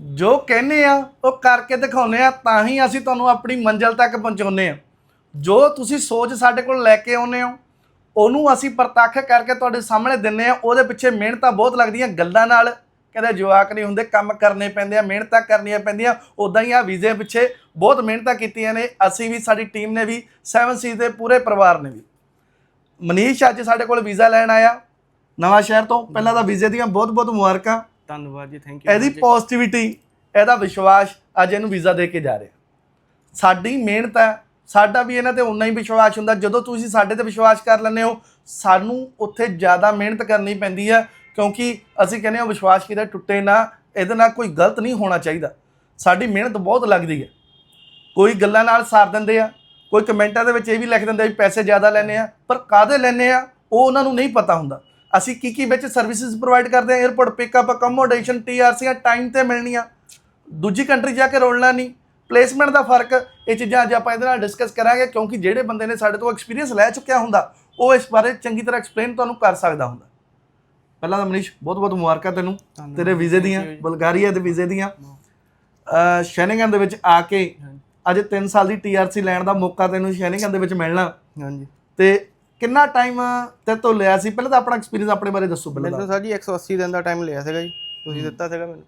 ਜੋ ਕਹਿੰਦੇ ਆ, ਉਹ ਕਰਕੇ ਦਿਖਾਉਂਦੇ ਆ, ਤਾਂ ਹੀ ਅਸੀਂ ਤੁਹਾਨੂੰ ਆਪਣੀ ਮੰਜ਼ਿਲ ਤੱਕ ਪਹੁੰਚਾਉਂਦੇ ਆ। ਜੋ ਤੁਸੀਂ ਸੋਚ ਸਾਡੇ ਕੋਲ ਲੈ ਕੇ ਆਉਂਦੇ ਹੋ, ਉਹਨੂੰ ਅਸੀਂ ਪ੍ਰਤੱਖ ਕਰਕੇ ਤੁਹਾਡੇ ਸਾਹਮਣੇ ਦਿੰਨੇ ਆ। ਉਹਦੇ ਪਿੱਛੇ ਮਿਹਨਤਾਂ ਬਹੁਤ ਲੱਗਦੀਆਂ ਗੱਲਾਂ ਨਾਲ। ਕਹਿੰਦੇ ਜਵਾਕ ਨਹੀਂ ਹੁੰਦੇ, ਕੰਮ ਕਰਨੇ ਪੈਂਦੇ ਆ, ਮਿਹਨਤਾਂ ਕਰਨੀਆਂ ਪੈਂਦੀਆਂ। ਉਦਾਂ ਹੀ ਆ ਵੀਜ਼ੇ ਪਿੱਛੇ ਬਹੁਤ ਮਿਹਨਤਾਂ ਕੀਤੀਆਂ ਨੇ। ਅਸੀਂ ਵੀ, ਸਾਡੀ ਟੀਮ ਨੇ ਵੀ 7 ਸੀ ਦੇ ਪੂਰੇ ਪਰਿਵਾਰ ਨੇ ਵੀ। ਮਨੀਸ਼ ਅੱਜ ਸਾਡੇ ਕੋਲ ਵੀਜ਼ਾ ਲੈਣ ਆਇਆ। ਨਵਾਂ ਸ਼ਹਿਰ ਤੋਂ। ਪਹਿਲਾਂ ਤਾਂ ਵੀਜ਼ੇ ਦੀਆਂ ਬਹੁਤ ਬਹੁਤ ਮੁਬਾਰਕਾਂ। ਧੰਨਵਾਦ ਜੀ ਥੈਂਕ ਯੂ ਇਹਦੀ ਪੋਜ਼ਿਟਿਵਿਟੀ ਇਹਦਾ ਵਿਸ਼ਵਾਸ ਅੱਜ ਇਹਨੂੰ ਵੀਜ਼ਾ ਦੇ ਕੇ ਜਾ ਰਿਹਾ। ਸਾਡੀ ਮਿਹਨਤ ਹੈ ਸਾਡਾ ਵੀ ਇਹਨਾਂ ਤੇ ਉਨਾ ਹੀ ਵਿਸ਼ਵਾਸ ਹੁੰਦਾ ਜਦੋਂ ਤੁਸੀਂ ਸਾਡੇ ਤੇ ਵਿਸ਼ਵਾਸ ਕਰ ਲੈਂਦੇ ਹੋ ਸਾਨੂੰ ਉੱਥੇ ਜ਼ਿਆਦਾ ਮਿਹਨਤ ਕਰਨੀ ਪੈਂਦੀ ਹੈ ਕਿਉਂਕਿ ਅਸੀਂ ਕਹਿੰਦੇ ਹਾਂ ਵਿਸ਼ਵਾਸ ਕਿਤੇ ਟੁੱਟੇ ਨਾ ਇਹਦੇ ਨਾਲ ਕੋਈ ਗਲਤ ਨਹੀਂ ਹੋਣਾ ਚਾਹੀਦਾ। ਸਾਡੀ ਮਿਹਨਤ ਬਹੁਤ ਲੱਗਦੀ ਹੈ। ਕੋਈ ਗੱਲਾਂ ਨਾਲ ਸਾਰ ਦਿੰਦੇ ਆ ਕੋਈ ਕਮੈਂਟਾਂ ਦੇ ਵਿੱਚ ਇਹ ਵੀ ਲਿਖ ਦਿੰਦੇ ਆ ਵੀ ਪੈਸੇ ਜ਼ਿਆਦਾ ਲੈਣੇ ਆ ਪਰ ਕਾਦੇ ਲੈਣੇ ਆ ਉਹ ਉਹਨਾਂ ਨੂੰ ਨਹੀਂ ਪਤਾ ਹੁੰਦਾ। ਅਸੀਂ ਕੀ ਕੀ ਵਿੱਚ ਸਰਵਿਸਿਜ਼ ਪ੍ਰੋਵਾਈਡ ਕਰਦੇ ਆ 에어ਪੋਰਟ ਪਿਕਅਪ ਅਕਮੋਡੇਸ਼ਨ ਟੀਆਰਸੀਆਂ ਟਾਈਮ ਤੇ ਮਿਲਣੀਆਂ। ਦੂਜੀ ਕੰਟਰੀ ਜਾ ਕੇ ਰੋਲਣਾ ਨਹੀਂ। ਪਲੇਸਮੈਂਟ ਦਾ ਫ਼ਰਕ ਇਹ ਚੀਜ਼ਾਂ ਅੱਜ ਆਪਾਂ ਇਹਦੇ ਨਾਲ ਡਿਸਕਸ ਕਰਾਂਗੇ ਕਿਉਂਕਿ ਜਿਹੜੇ ਬੰਦੇ ਨੇ ਸਾਡੇ ਤੋਂ ਐਕਸਪੀਰੀਅੰਸ ਲੈ ਚੁੱਕਿਆ ਹੁੰਦਾ ਉਹ ਇਸ ਬਾਰੇ ਚੰਗੀ ਤਰ੍ਹਾਂ ਐਕਸਪਲੇਨ ਤੁਹਾਨੂੰ ਕਰ ਸਕਦਾ ਹੁੰਦਾ। ਪਹਿਲਾਂ ਤਾਂ ਮਨੀਸ਼ ਬਹੁਤ ਬਹੁਤ ਮੁਬਾਰਕਾਂ ਤੈਨੂੰ। ਤੇਰੇ ਵੀਜ਼ੇ ਦੀਆਂ ਬਲਗਾਰੀਆ ਦੇ ਵੀਜ਼ੇ ਦੀਆਂ। ਸ਼ੈਨਿੰਗਨ ਦੇ ਵਿੱਚ ਆ ਕੇ ਅੱਜ 3 ਸਾਲ ਦੀ ਟੀਆਰਸੀ ਲੈਣ ਦਾ ਮੌਕਾ ਤੈਨੂੰ ਸ਼ੈਨਿੰਗਨ ਦੇ ਵਿੱਚ ਮਿਲਣਾ। ਹਾਂਜੀ। ਤੇ ਕਿੰਨਾ ਟਾਈਮ ਤੇ ਤੋਂ ਲਿਆ ਸੀ? ਪਹਿਲਾਂ ਤਾਂ ਆਪਣਾ ਐਕਸਪੀਰੀਅੰਸ ਆਪਣੇ ਬਾਰੇ ਦੱਸੋ ਪਹਿਲਾਂ ਮੈਨੂੰ ਤਾਂ ਸਰ ਜੀ 180 ਦਿਨ ਦਾ ਟਾਈਮ ਲਿਆ ਸੀਗਾ ਜੀ। ਤੁਸੀਂ ਦਿੱਤਾ ਸੀਗਾ ਮੈਨੂੰ।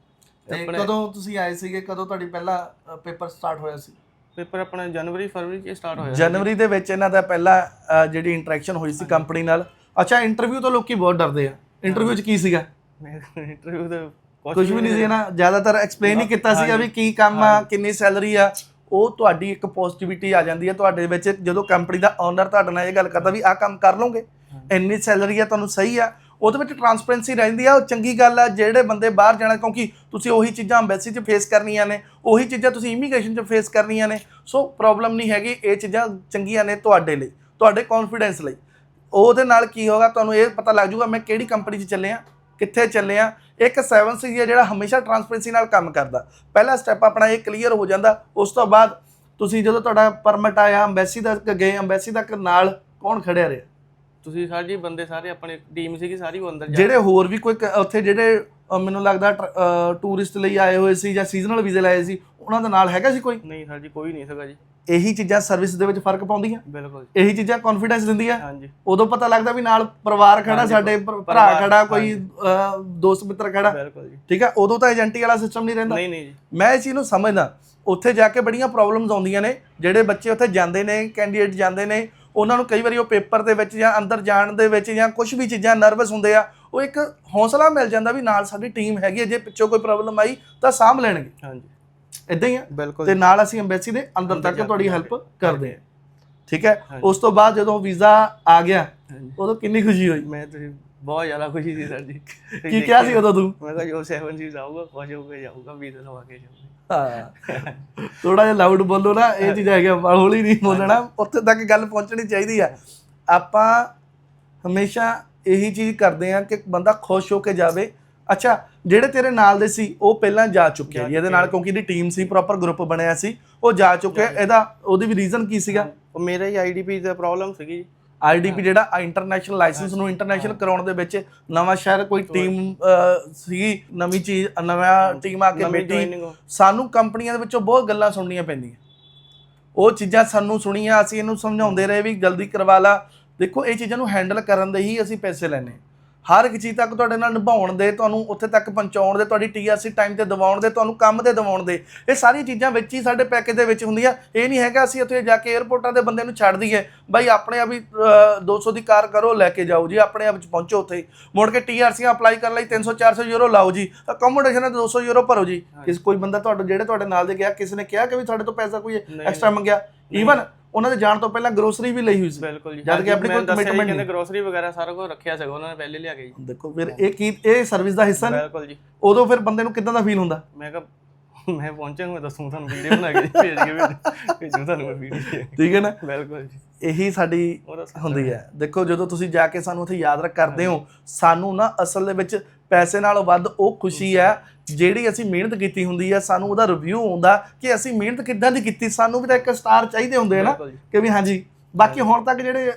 ਤੇ ਕਦੋਂ ਤੁਸੀਂ ਆਏ ਸੀਗੇ? ਕਦੋਂ ਤੁਹਾਡੀ ਪਹਿਲਾ ਪੇਪਰ ਸਟਾਰਟ ਹੋਇਆ ਸੀ? ਪੇਪਰ ਆਪਣਾ ਜਨਵਰੀ ਫਰਵਰੀ ਚ ਸਟਾਰਟ ਹੋਇਆ ਜਨਵਰੀ ਦੇ ਵਿੱਚ ਇਹਨਾਂ ਦਾ ਪਹਿਲਾ ਅ, ਜਿਹੜੀ ਇੰਟਰੈਕਸ਼ਨ ਹੋਈ ਸੀ ਕੰਪਨੀ ਨਾਲ। ਅੱਛਾ ਇੰਟਰਵਿਊ ਤੋਂ ਲੋਕੀ ਬਹੁਤ ਡਰਦੇ ਆ। ਇੰਟਰਵਿਊ 'ਚ ਕੀ ਸੀਗਾ? ਇੰਟਰਵਿਊ ਤੇ ਕੁਛ ਕੁਝ ਵੀ ਨਹੀਂ ਸੀ ਨਾ। ਜ਼ਿਆਦਾਤਰ ਐਕਸਪਲੇਨ ਹੀ ਕੀਤਾ ਸੀਗਾ ਵੀ ਕੀ ਕੰਮ ਆ ਕਿੰਨੀ ਸੈਲਰੀ ਆ। ਉਹ ਤੁਹਾਡੀ ਇੱਕ ਪੋਜ਼ਿਟਿਵਿਟੀ ਆ ਜਾਂਦੀ ਹੈ ਤੁਹਾਡੇ ਵਿੱਚ ਜਦੋਂ ਕੰਪਨੀ ਦਾ ਓਨਰ ਤੁਹਾਡੇ ਨਾਲ ਇਹ ਗੱਲ ਕਰਦਾ ਵੀ ਆਹ ਕੰਮ ਕਰ ਲਓਗੇ ਇੰਨੀ ਸੈਲਰੀ ਆ ਤੁਹਾਨੂੰ ਸਹੀ ਆ ਉਹਦੇ ਵਿੱਚ ਟਰਾਂਸਪੇਰੈਂਸੀ ਰਹਿੰਦੀ ਆ ਉਹ ਚੰਗੀ ਗੱਲ ਆ ਜਿਹੜੇ ਬੰਦੇ ਬਾਹਰ ਜਾਣਾ ਕਿਉਂਕਿ ਤੁਸੀਂ ਉਹੀ ਚੀਜ਼ਾਂ ਐਮਬੈਸੀ 'ਚ ਫੇਸ ਕਰਨੀਆਂ ਨੇ ਉਹੀ ਚੀਜ਼ਾਂ ਤੁਸੀਂ ਇਮੀਗ੍ਰੇਸ਼ਨ 'ਚ ਫੇਸ ਕਰਨੀਆਂ ਨੇ ਸੋ ਪ੍ਰੋਬਲਮ ਨਹੀਂ ਹੈਗੀ ਇਹ ਚੀਜ਼ਾਂ ਚੰਗੀਆਂ ਨੇ ਤੁਹਾਡੇ ਲਈ ਤੁਹਾਡੇ ਕੌਨਫੀਡੈਂਸ ਲਈ। ਉਹਦੇ ਨਾਲ ਕੀ ਹੋਗਾ ਤੁਹਾਨੂੰ ਇਹ ਪਤਾ ਲੱਗ ਜਾਊਗਾ ਮੈਂ ਕਿਹੜੀ ਕੰਪਨੀ 'ਚ ਚੱਲੇ ਆ ਕਿੱਥੇ ਚੱਲੇ ਆ ਇੱਕ 7 ਸੀ ਜਿਹੜਾ ਹਮੇਸ਼ਾ ਟਰਾਂਸਪੇਰੈਂਸੀ ਨਾਲ ਕੰਮ ਕਰਦਾ। ਪਹਿਲਾ ਸਟੈਪ ਆਪਣਾ ਇਹ ਕਲੀਅਰ ਹੋ ਜਾਂਦਾ। ਉਸ ਤੋਂ ਬਾਅਦ ਤੁਸੀਂ ਜਦੋਂ ਤੁਹਾਡਾ ਪਰਮਿਟ ਆਇਆ ਐਮਬੈਸੀ ਤੱਕ ਗਏ ਐਮਬੈਸੀ ਤੱਕ ਨਾਲ ਕੌਣ ਖੜਿਆ ਰਿਹਾ? ਤੁਸੀਂ ਸਰ ਜੀ ਬੰਦੇ ਸਾਰੇ ਆਪਣੇ ਟੀਮ ਸੀਗੀ ਸਾਰੀ ਉਹ ਅੰਦਰ ਜਾ ਜਿਹੜੇ ਹੋਰ ਵੀ ਕੋਈ ਕ- ਉੱਥੇ ਜਿਹੜੇ ਅ, ਮੈਨੂੰ ਲੱਗਦਾ ਟੂਰਿਸਟ ਲਈ ਆਏ ਹੋਏ ਸੀ ਜਾਂ ਸੀਜ਼ਨਲ ਵੀਜ਼ੇ ਲਾਏ ਸੀ ਉਹਨਾਂ ਦਾ ਨਾਲ ਹੈਗਾ ਸੀ ਕੋਈ? ਨਹੀਂ ਸਰ ਜੀ ਕੋਈ ਨਹੀਂ ਸੀਗਾ ਜੀ। ਇਹੀ ਚੀਜ਼ਾਂ ਸਰਵਿਸ ਦੇ ਵਿੱਚ ਫ਼ਰਕ ਪਾਉਂਦੀਆਂ। ਬਿਲਕੁਲ ਇਹੀ ਚੀਜ਼ਾਂ ਕੌਨਫੀਡੈਂਸ ਦਿੰਦੀਆਂ। ਹਾਂਜੀ। ਉਦੋਂ ਪਤਾ ਲੱਗਦਾ ਵੀ ਨਾਲ ਪਰਿਵਾਰ ਖੜਾ ਸਾਡੇ ਭਰ- ਖੜਾ ਕੋਈ ਦੋਸਤ ਮਿੱਤਰ ਖੜਾ। ਬਿਲਕੁਲ ਜੀ। ਠੀਕ ਹੈ ਉਦੋਂ ਤਾਂ ਏਜੰਟੀ ਵਾਲਾ ਸਿਸਟਮ ਨਹੀਂ ਰਹਿੰਦਾ। ਨਹੀਂ ਨਹੀਂ ਜੀ। ਮੈਂ ਇਸ ਚੀਜ਼ ਨੂੰ ਸਮਝਦਾ। ਉੱਥੇ ਜਾ ਕੇ ਬੜੀਆਂ ਪ੍ਰੋਬਲਮਸ ਆਉਂਦੀਆਂ ਨੇ ਜਿਹੜੇ ਬੱਚੇ ਉੱਥੇ ਜਾਂਦੇ ਨੇ ਕੈਂਡੀਡੇਟ ਜਾਂਦੇ ਨੇ ਉਹਨਾਂ ਨੂੰ ਕਈ ਵਾਰੀ ਉਹ ਪੇਪਰ ਦੇ ਵਿੱਚ ਜਾਂ ਅੰਦਰ ਜਾਣ ਦੇ ਵਿੱਚ ਜਾਂ ਕੁਝ ਵੀ ਚੀਜ਼ਾਂ ਨਰਵਸ ਹੁੰਦੇ ਆ ਉਹ ਇੱਕ ਹੌਸਲਾ ਮਿਲ ਜਾਂਦਾ ਵੀ ਨਾਲ ਸਾਡੀ ਟੀਮ ਹੈਗੀ ਜੇ ਪਿੱਛੋਂ ਕੋਈ ਪ੍ਰੋਬਲਮ ਆਈ ਤਾਂ ਸਾਂਭ ਲੈਣਗੇ। ਹਾਂਜੀ। ਇਦਾਂ ਹੀ ਆ। ਤੇ ਨਾਲ ਅਸੀਂ ਐਮਬੈਸੀ ਦੇ ਅੰਦਰ ਤੱਕ ਜਾ ਤੁਹਾਡੀ ਹੈਲਪ ਕਰਦੇ ਆ ਠੀਕ ਹੈ। ਉਸ ਤੋਂ ਬਾਅਦ ਜਦੋਂ ਵੀਜ਼ਾ ਆ ਗਿਆ ਉਦੋਂ ਕਿੰਨੀ ਖੁਸ਼ੀ ਹੋਈ? ਮੈਂ ਤੁਸੀਂ ਬਹੁਤ ਜ਼ਿਆਦਾ ਖੁਸ਼ੀ ਸੀ ਸਰ ਜੀ। ਕੀ ਕਿਹਾ ਸੀ ਉਦੋਂ ਤੂੰ? ਮੈਂ ਕਿਹਾ ਜੋ 7 ਸੀ ਜਾਊਗਾ ਖੁਸ਼ ਹੋ ਕੇ ਜਾਊਗਾ ਵੀਜ਼ਾ ਲਵਾ ਕੇ ਜਾਊਗਾ। ਹਾਂ। ਥੋੜਾ ਜਿਹਾ ਲਾਊਡ ਬੋਲੋ ਨਾ ਇਹ ਚੀਜ਼ ਹੈਗਾ ਹੌਲੀ ਨਹੀਂ ਬੋਲਣਾ। ਉੱਥੇ ਤੱਕ ਗੱਲ ਪਹੁੰਚਣੀ ਚਾਹੀਦੀ ਆ। ਆਪਾਂ ਹਮੇਸ਼ਾ ਇਹੀ ਚੀਜ਼ ਕਰਦੇ ਆ ਕਿ ਬੰਦਾ ਖੁਸ਼ ਹੋ ਕੇ ਜਾਵੇ। ਅੱਛਾ ਜਿਹੜੇ ਤੇਰੇ ਨਾਲ ਦੇ ਸੀ ਉਹ ਪਹਿਲਾਂ ਜਾ ਚੁੱਕੇ ਆ ਜੀ ਇਹਦੇ ਨਾਲ ਕਿਉਂਕਿ ਇਹਦੀ ਟੀਮ ਸੀ ਪ੍ਰੋਪਰ ਗਰੁੱਪ ਬਣਿਆ ਸੀ ਉਹ ਜਾ ਚੁੱਕੇ। ਆ। ਇਹਦਾ ਉਹਦੀ ਵੀ ਰੀਜ਼ਨ ਕੀ ਸੀਗਾ? ਉਹ ਮੇਰੇ ਹੀ ਆਈਡੀਪੀ ਦਾ ਪ੍ਰੋਬਲਮ ਸੀਗੀ ਜੀ। ਆਈਡੀਪੀ ਜਿਹੜਾ ਇੰਟਰਨੈਸ਼ਨਲ ਲਾਇਸੈਂਸ ਨੂੰ ਇੰਟਰਨੈਸ਼ਨਲ ਕਰਾਉਣ ਦੇ ਵਿੱਚ ਨਵਾਂ ਸ਼ਹਿਰ ਕੋਈ ਟੀਮ ਸੀ ਨਵੀਂ ਚੀਜ਼ ਨਵਾਂ ਟੀਮ ਆ ਕੇ ਹੋ। ਸਾਨੂੰ ਕੰਪਨੀਆਂ ਦੇ ਵਿੱਚੋਂ ਬਹੁਤ ਗੱਲਾਂ ਸੁਣਨੀਆਂ ਪੈਂਦੀਆਂ। ਉਹ ਚੀਜ਼ਾਂ ਸਾਨੂੰ ਸੁਣੀਆਂ ਅਸੀਂ ਇਹਨੂੰ ਸਮਝਾਉਂਦੇ ਰਹੇ ਵੀ ਜਲਦੀ ਕਰਵਾ ਲਾ। ਦੇਖੋ ਇਹ ਚੀਜ਼ਾਂ ਨੂੰ ਹੈਂਡਲ ਕਰਨ ਦੇ ਹੀ ਅਸੀਂ ਪੈਸੇ ਲੈਨੇ ਹਰ ਇੱਕ ਚੀਜ਼ ਤੱਕ ਤੁਹਾਡੇ ਨਾਲ ਨਿਭਾਉਣ ਦੇ ਤੁਹਾਨੂੰ ਉੱਥੇ ਤੱਕ ਪਹੁੰਚਾਉਣ ਦੇ ਤੁਹਾਡੀ ਟੀਆਰਸੀ ਟਾਈਮ ਤੇ ਦਿਵਾਉਣ ਦੇ ਤੁਹਾਨੂੰ ਕੰਮ ਤੇ ਦਿਵਾਉਣ ਦੇ ਇਹ ਸਾਰੀ ਚੀਜ਼ਾਂ ਵਿੱਚ ਹੀ ਸਾਡੇ ਪੈਕੇਜ ਦੇ ਵਿੱਚ ਹੁੰਦੀਆਂ। ਇਹ ਨਹੀਂ ਹੈਗਾ ਅਸੀਂ ਉੱਥੇ ਜਾ ਕੇ 에ਅਰਪੋਰਟਾਂ ਦੇ ਬੰਦੇ ਨੂੰ ਛੱਡ ਦਈਏ। ਬਾਈ ਆਪਣੇ ਆਪ ਹੀ ਅਹ, 200 ਦੀ ਕਾਰ ਕਰੋ ਲੈ ਕੇ ਜਾਓ ਜੀ ਆਪਣੇ ਆਪ ਚ ਪਹੁੰਚੋ ਉੱਥੇ। ਮੁੜ ਕੇ ਟੀਆਰਸੀਆਂ ਅਪਲਾਈ ਕਰਨ ਲਈ 300 400 ਯੂਰੋ ਲਾਓ ਜੀ। ਅਕੋਮੋਡੇਸ਼ਨ ਦੇ 200 ਯੂਰੋ ਭਰੋ ਜੀ। ਕਿਸ ਕੋਈ ਬੰਦਾ ਤੁਹਾਡੇ ਜਿਹੜੇ ਤੁਹਾਡੇ ਨਾਲ ਦੇ ਗਿਆ ਕਿਸੇ ਨੇ ਕਿਹਾ ਕਿ ਵੀ ਤੁਹਾਡੇ ਤੋਂ ਪੈਸਾ ਕੋਈ ਐਕਸਟਰਾ ਮੰਗਿਆ। ਈਵਨ ਉਹਨਾਂ ਦੇ ਜਾਣ ਤੋਂ ਪਹਿਲਾਂ ਗਰੋਸਰੀ ਵੀ ਲਈ ਹੋਈ ਸੀ। ਬਿਲਕੁਲ ਜੀ। ਜਦ ਕਿ ਆਪਣੀ ਕੋਈ commitment ਕਹਿੰਦੇ ਗਰੋਸਰੀ ਵਗੈਰਾ ਸਾਰਾ ਕੁਝ ਰੱਖਿਆ ਸੀਗਾ ਉਹਨਾਂ ਨੇ ਪਹਿਲੇ ਲਿਆ ਕੇ ਜੀ। ਦੇਖੋ ਫਿਰ ਇਹ ਕੀ ਇਹ ਸਰਵਿਸ ਦਾ ਹਿੱਸਾ ਨੇ ਬਿਲਕੁਲ ਜੀ। ਉਦੋਂ ਫਿਰ ਬੰਦੇ ਨੂੰ ਕਿਦਾਂ ਦਾ ਫੀਲ ਹੁੰਦਾ? ਮੈਂ ਕਿਹਾ ਮੈਂ ਪਹੁੰਚਾਂਗਾ ਮੈਂ ਦੱਸੂ ਤੁਹਾਨੂੰ ਵੀਡੀਓ ਬਣਾ ਕੇ ਭੇਜ ਕੇ ਭੇਜ- ਤੁਹਾਨੂੰ ਮੈਂ ਵੀਡੀਓ ਠੀਕ ਹੈ ਨਾ? ਬਿਲਕੁਲ ਜੀ। ਇਹੀ ਸਾਡੀ ਹੁੰਦੀ ਹੈ। ਦੇਖੋ ਜਦੋਂ ਤੁਸੀਂ ਜਾ ਕੇ ਸਾਨੂੰ ਉੱਥੇ ਯਾਦ ਰੱਖ ਕਰਦੇ ਹੋ ਸਾਨੂੰ ਨਾ ਅਸਲ ਦੇ ਵਿੱਚ ਪੈਸੇ ਨਾਲੋਂ ਵੱਧ ਉਹ ਖੁਸ਼ੀ ਹੈ। ਜਿਹੜੀ ਅਸੀਂ ਮਿਹਨਤ ਕੀਤੀ ਹੁੰਦੀ ਹੈ ਸਾਨੂੰ ਉਹਦਾ ਰਿਵਿਊ ਆਉਂਦਾ ਕਿ ਅਸੀਂ ਮਿਹਨਤ ਕਿੱਦਾਂ ਦੀ ਕੀਤੀ ਸਾਨੂੰ ਵੀ ਤਾਂ ਇੱਕ ਸਟਾਰ ਚਾਹੀਦੇ ਹੁੰਦੇ ਆ ਨਾ ਕਿ ਵੀ ਹਾਂਜੀ ਬਾਕੀ ਹੁਣ ਤੱਕ ਜਿਹੜੇ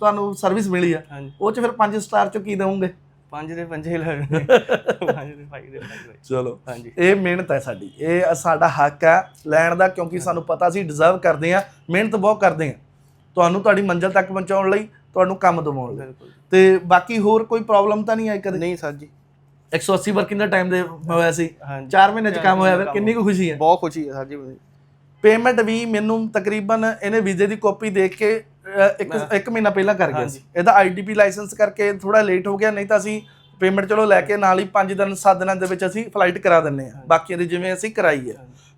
ਤੁਹਾਨੂੰ ਸਰਵਿਸ ਮਿਲੀ ਆ ਉਹ ਚ ਫਿਰ 5 ਸਟਾਰ ਚੋਂ ਕੀ ਦਵੋਗੇ? ਪੰਜ ਦੇ ਪੰਜੇ ਹੀ ਲੱਗਣੇ ਪੰਜ ਦੇ ਭਾਈ ਦੇ ਪੰਜ ਭਾਈ ਚਲੋ ਹਾਂਜੀ। ਇਹ ਮਿਹਨਤ ਹੈ ਸਾਡੀ ਇਹ ਸਾਡਾ ਹੱਕ ਹੈ ਲੈਣ ਦਾ ਕਿਉਂਕਿ ਸਾਨੂੰ ਪਤਾ ਸੀ ਡਿਜ਼ਰਵ ਕਰਦੇ ਆ ਮਿਹਨਤ ਬਹੁਤ ਕਰਦੇ ਆ ਤੁਹਾਨੂੰ ਤੁਹਾਡੀ ਮੰਜ਼ਿਲ ਤੱਕ ਪਹੁੰਚਾਉਣ ਲਈ ਤੁਹਾਨੂੰ ਕੰਮ ਦਿਵਾਉਣ ਲਈ ਬਿਲਕੁਲ ਤੇ ਬਾਕੀ ਹੋਰ ਕੋਈ ਪ੍ਰੋਬਲਮ ਤਾਂ ਨਹੀਂ ਆਈ ਕਦੇ? ਨਹੀਂ ਸਰ ਜੀ। 180 ਵਰਕਿੰਗ ਦਾ ਟਾਈਮ ਦੇ ਹੋਇਆ ਸੀ? ਹਾਂਜੀ। 4 ਮਹੀਨੇ ਚ ਕੰਮ ਹੋਇਆ ਫਿਰ ਕਿੰਨੀ ਕੁ ਖੁਸ਼ੀ ਹੈ? ਬਹੁਤ ਖੁਸ਼ੀ ਹੈ ਸਰ ਜੀ। ਪੇਮੈਂਟ ਵੀ ਮੈਨੂੰ ਤਕਰੀਬਨ ਇਹਨੇ ਵੀਜ਼ੇ ਦੀ ਕਾਪੀ ਦੇਖ ਕੇ ਇੱਕ ਇੱਕ ਮਹੀਨਾ ਪਹਿਲਾਂ ਕਰ ਗਿਆ ਸੀ। ਇਹਦਾ ਆਈਡੀਪੀ ਲਾਇਸੈਂਸ ਕਰਕੇ ਥੋੜਾ ਲੇਟ ਹੋ ਗਿਆ ਨਹੀਂ ਤਾਂ ਅਸੀਂ ਪੇਮੈਂਟ ਚਲੋ ਲੈ ਕੇ ਨਾਲ ਹੀ 5 ਦਿਨ 7 ਦਿਨਾਂ ਦੇ ਵਿੱਚ ਅਸੀਂ ਫਲਾਈਟ ਕਰਾ ਦਿੰਨੇ ਆ ਬਾਕੀਆਂ ਦੀ ਜਿਵੇਂ ਅਸੀਂ ਕਰਾਈ ਹੈ।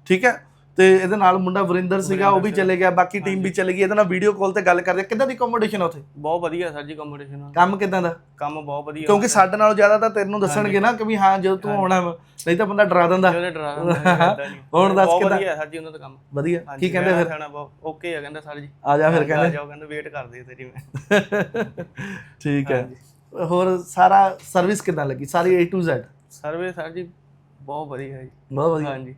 ਠੀਕ ਹੈ? ਤੇ ਇਹਦੇ ਨਾਲ ਮੁੰਡਾ ਵਰਿੰਦਰ ਸੀਗਾ ਉਹ ਵੀ ਚਲੇ ਗਿਆ ਬਾਕੀ ਟੀਮ ਵੀ ਚਲੇ ਗਈ। ਇਹਦੇ ਨਾਲ ਵੀਡੀਓ ਕਾਲ ਤੇ ਗੱਲ ਕਰਦੇ ਆ। ਕਿੱਦਾਂ ਦੀ ਕੰਪੀਟੀਸ਼ਨ ਉੱਥੇ? ਬਹੁਤ ਵਧੀਆ ਸਰ ਜੀ ਕੰਪੀਟੀਸ਼ਨ ਕੰਮ ਕਿੱਦਾਂ ਦਾ? ਕੰਮ ਬਹੁਤ ਵਧੀਆ। ਕਿਉਂਕਿ ਸਾਡੇ ਨਾਲੋਂ ਜ਼ਿਆਦਾ ਤਾਂ ਤੈਨੂੰ ਦੱਸਣਗੇ ਨਾ ਕਿ ਵੀ ਹਾਂ ਜਦੋਂ ਤੂੰ ਆਉਣਾ। ਨਹੀਂ ਤਾਂ ਬੰਦਾ ਡਰਾ ਦਿੰਦਾ। ਉਹਨੇ ਡਰਾ। ਹੁਣ ਦੱਸ ਕਿੱਦਾਂ? ਵਧੀਆ ਸਰ ਜੀ ਉਹਨਾਂ ਦਾ ਕੰਮ। ਵਧੀਆ। ਕੀ ਕਹਿੰਦੇ ਫਿਰ? ਓਕੇ ਆ ਕਹਿੰਦਾ ਸਰ ਜੀ। ਆ ਜਾ ਫਿਰ ਆ ਕਹਿੰਦੇ। ਜਾਓ ਕਹਿੰਦੇ ਵੇਟ ਕਰਦੇ ਤੇਰੀ ਮੈਂ। ਠੀਕ ਹੈ। ਹੋਰ ਸਾਰਾ ਸਰਵਿਸ ਕਿੱਦਾਂ ਲੱਗੀ? ਸਾਰੀ A to Z? ਸਰਵੇ ਸਰ ਜੀ ਬਹੁਤ ਵਧੀਆ ਜੀ। ਬਹੁਤ ਵਧੀਆ। ਹਾਂਜੀ।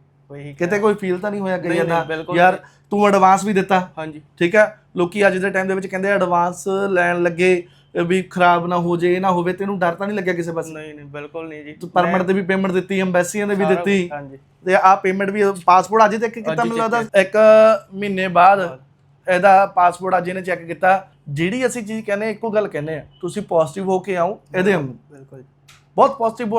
ਕਿਤੇ ਕੋਈ ਫੀਲ ਤਾਂ ਨਹੀਂ ਹੋਇਆ ਕਿ ਨਹੀਂ, ਯਾਰ ਨਹੀਂ, ਬਿਲਕੁਲ ਯਾਰ ਤੂੰ ਐਡਵਾਂਸ ਵੀ ਦਿੱਤਾ। ਹਾਂਜੀ। ਠੀਕ ਹੈ? ਲੋਕੀ ਅੱਜ ਦੇ ਟਾਈਮ ਦੇ ਵਿੱਚ ਕਹਿੰਦੇ ਐਡਵਾਂਸ ਲੈਣ ਲੱਗੇ ਵੀ ਖਰਾਬ ਨਾ ਹੋ ਜੇ ਇਹ ਨਾ ਹੋਵੇ ਤੈਨੂੰ ਡਰ ਤਾਂ ਨਹੀਂ ਲੱਗਿਆ ਕਿਸੇ ਪਾਸੇ? ਨਹੀਂ ਨਹੀਂ ਬਿਲਕੁਲ ਨਹੀਂ ਜੀ। ਤੂੰ ਪਰਮਿਟ ਤੇ ਵੀ ਪੇਮੈਂਟ ਦਿੱਤੀ ਐਮਬੈਸੀਆਂ ਦੇ ਵੀ ਸਾਰਾ ਦਿੱਤੀ। ਕੁਛ, ਹਾਂਜੀ। ਤੇ ਆਹ ਪੇਮੈਂਟ ਵੀ ਪਾਸਪੋਰਟ ਅੱਜ ਤੱਕ ਕੀਤਾ ਅੱਜ ਮੈਨੂੰ ਲੱਗਦਾ? ਇੱਕ ਮਹੀਨੇ ਬਾਅਦ ਇਹਦਾ ਪਾਸਪੋਰਟ ਅੱਜ ਇਹਨੇ ਚੈੱਕ ਕੀਤਾ। ਜਿਹੜੀ ਅਸੀਂ ਚੀਜ਼ ਕਹਿੰਦੇ ਇੱਕੋ ਗੱਲ ਕਹਿੰਦੇ ਆ ਤੁਸੀਂ ਪੋਜ਼ਿਟਿਵ ਹੋ ਕੇ ਆਓ ਇਹਦੇ ਵਾਂਗੂ ਬਿਲਕੁਲ ਬਹੁਤ ਪੋਜ਼ਿਟਿਵ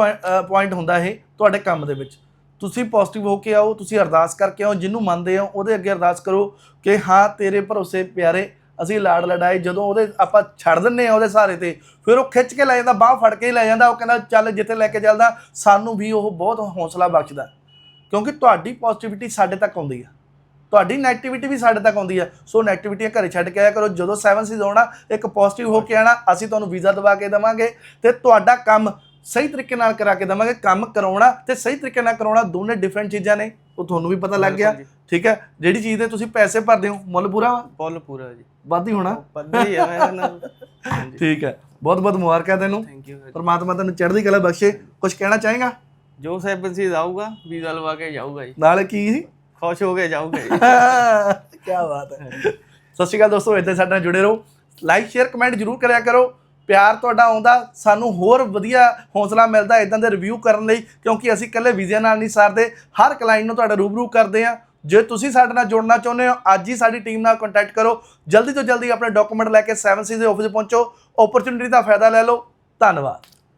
ਪੁਆਇੰਟ ਹੁੰਦਾ ਇਹ ਤੁਹਾਡੇ ਕੰਮ ਦੇ ਵਿੱਚ। ਤੁਸੀਂ ਪੋਜ਼ਿਟਿਵ ਹੋ ਕੇ ਆਓ, ਤੁਸੀਂ ਅਰਦਾਸ ਕਰਕੇ ਆਓ, ਜਿਹਨੂੰ ਮੰਨਦੇ ਹੋ ਉਹਦੇ ਅੱਗੇ ਅਰਦਾਸ ਕਰੋ ਕਿ ਹਾਂ, ਤੇਰੇ ਭਰੋਸੇ ਪਿਆਰੇ ਅਸੀਂ ਲਾੜ ਲੜਾਏ ਜਦੋਂ ਉਹਦੇ ਆਪਾਂ ਛੱਡ ਦਿੰਨੇ ਆ ਉਹਦੇ ਸਹਾਰੇ ਤੇ, ਫਿਰ ਉਹ ਖਿੱਚ ਕੇ ਲੈ ਜਾਂਦਾ, ਬਾਹ ਫੜ ਕੇ ਹੀ ਲੈ ਜਾਂਦਾ, ਉਹ ਕਹਿੰਦਾ, ਚੱਲ ਜਿੱਥੇ ਲੈ ਕੇ ਚੱਲਦਾ, ਸਾਨੂੰ ਵੀ ਉਹ ਬਹੁਤ ਹੌਸਲਾ ਬਖਸ਼ਦਾ। ਕਿਉਂਕਿ ਤੁਹਾਡੀ ਪੋਜ਼ਿਟਿਵਿਟੀ ਸਾਡੇ ਤੱਕ ਆਉਂਦੀ ਆ। ਤੁਹਾਡੀ ਨੈਗੇਟਿਵਿਟੀ ਵੀ ਸਾਡੇ ਤੱਕ ਆਉਂਦੀ ਆ। ਸੋ ਨੈਗੇਟਿਵਿਟੀਆਂ ਘਰੇ ਛੱਡ ਕੇ ਆਇਆ ਕਰੋ, ਜਦੋਂ 7 ਸੀਜ਼ ਆਉਣਾ, ਇੱਕ ਪੋਜ਼ਿਟਿਵ ਹੋ ਕੇ ਆਣਾ, ਅਸੀਂ ਤੁਹਾਨੂੰ ਵੀਜ਼ਾ ਦਵਾ ਕੇ ਦੇਵਾਂਗੇ ਤੇ ਤੁਹਾਡਾ ਕੰਮ ਸਹੀ ਤਰੀਕੇ ਨਾਲ ਕਰਾ ਕੇ ਦੇਵਾਂਗੇ ਕੰਮ ਕਰਾਉਣਾ ਤੇ ਸਹੀ ਤਰੀਕੇ ਨਾਲ ਕਰਾਉਣਾ ਦੋਨੇ ਡਿਫਰੈਂਟ ਚੀਜ਼ਾਂ ਨੇ ਉਹ ਤੁਹਾਨੂੰ ਵੀ ਪਤਾ ਲੱਗ ਗਿਆ। ਠੀਕ ਹੈ ਜਿਹੜੀ ਚੀਜ਼ ਦੇ ਤੁਸੀਂ ਪੈਸੇ ਭਰਦੇ ਹੋ ਮੁੱਲ ਪੂਰਾ? ਫੁੱਲ ਪੂਰਾ ਜੀ। ਵੱਧ ਹੀ ਹੋਣਾ। ਪੱਦੇ ਹੀ ਆ ਨੂੰ। ਠੀਕ ਹੈ ਬਹੁਤ ਬਹੁਤ ਮੁਬਾਰਕਾਂ ਤੈਨੂੰ। ਥੈਂਕ ਯੂ ਪਰਮਾਤਮਾ ਤੈਨੂੰ ਚੜ੍ਹਦੀ ਕਲਾ ਬਖਸ਼ੇ। ਕੁਝ ਕਹਿਣਾ ਚਾਹੇਗਾ? ਜੋ ਸੈਵਨ ਸੀਜ਼ ਆਊਗਾ ਵੀਜ਼ਾ ਲਵਾ ਕੇ ਜਾਊਗਾ ਜੀ। ਨਾਲ ਕੀ ਸੀ? ਖੁਸ਼ ਹੋ ਕੇ ਜਾਊਗਾ ਜੀ। ਕੀ ਬਾਤ ਹੈ। ਸਤਿ ਸ਼੍ਰੀ ਅਕਾਲ ਦੋਸਤੋ ਇੱਥੇ ਸਾਡੇ ਨਾਲ ਜੁੜੇ ਰਹੋ। ਲਾਈਕ ਸ਼ੇਅਰ ਕਮੈਂਟ ਜਰੂਰ ਕਰਿਆ ਕਰੋ। ਪਿਆਰ ਤੁਹਾਡਾ ਆਉਂਦਾ, ਸਾਨੂੰ ਹੋਰ ਵਧੀਆ ਹੌਸਲਾ ਮਿਲਦਾ ਇਦਾਂ ਦੇ ਰਿਵਿਊ ਕਰਨ ਲਈ, ਕਿਉਂਕਿ ਅਸੀਂ ਇਕੱਲੇ ਵੀਜ਼ੇ ਨਾਲ ਨਹੀਂ ਸਾਰਦੇ, ਹਰ ਕਲਾਇੰਟ ਨੂੰ ਤੁਹਾਡਾ ਰੂਬਰੂ ਕਰਦੇ ਆ ਜੇ ਤੁਸੀਂ ਸਾਡੇ ਨਾਲ ਜੁੜਨਾ ਚਾਹੁੰਦੇ ਹੋ, ਅੱਜ ਹੀ ਸਾਡੀ ਟੀਮ ਨਾਲ ਕੰਟੈਕਟ ਕਰੋ। ਜਲਦੀ ਤੋਂ ਜਲਦੀ ਆਪਣੇ ਡਾਕੂਮੈਂਟ ਲੈ ਕੇ 7C ਦੇ ਆਫਿਸ ਪਹੁੰਚੋ। ਓਪਰਚੁਨਿਟੀ ਦਾ ਫਾਇਦਾ ਲੈ ਲਓ। ਧੰਨਵਾਦ।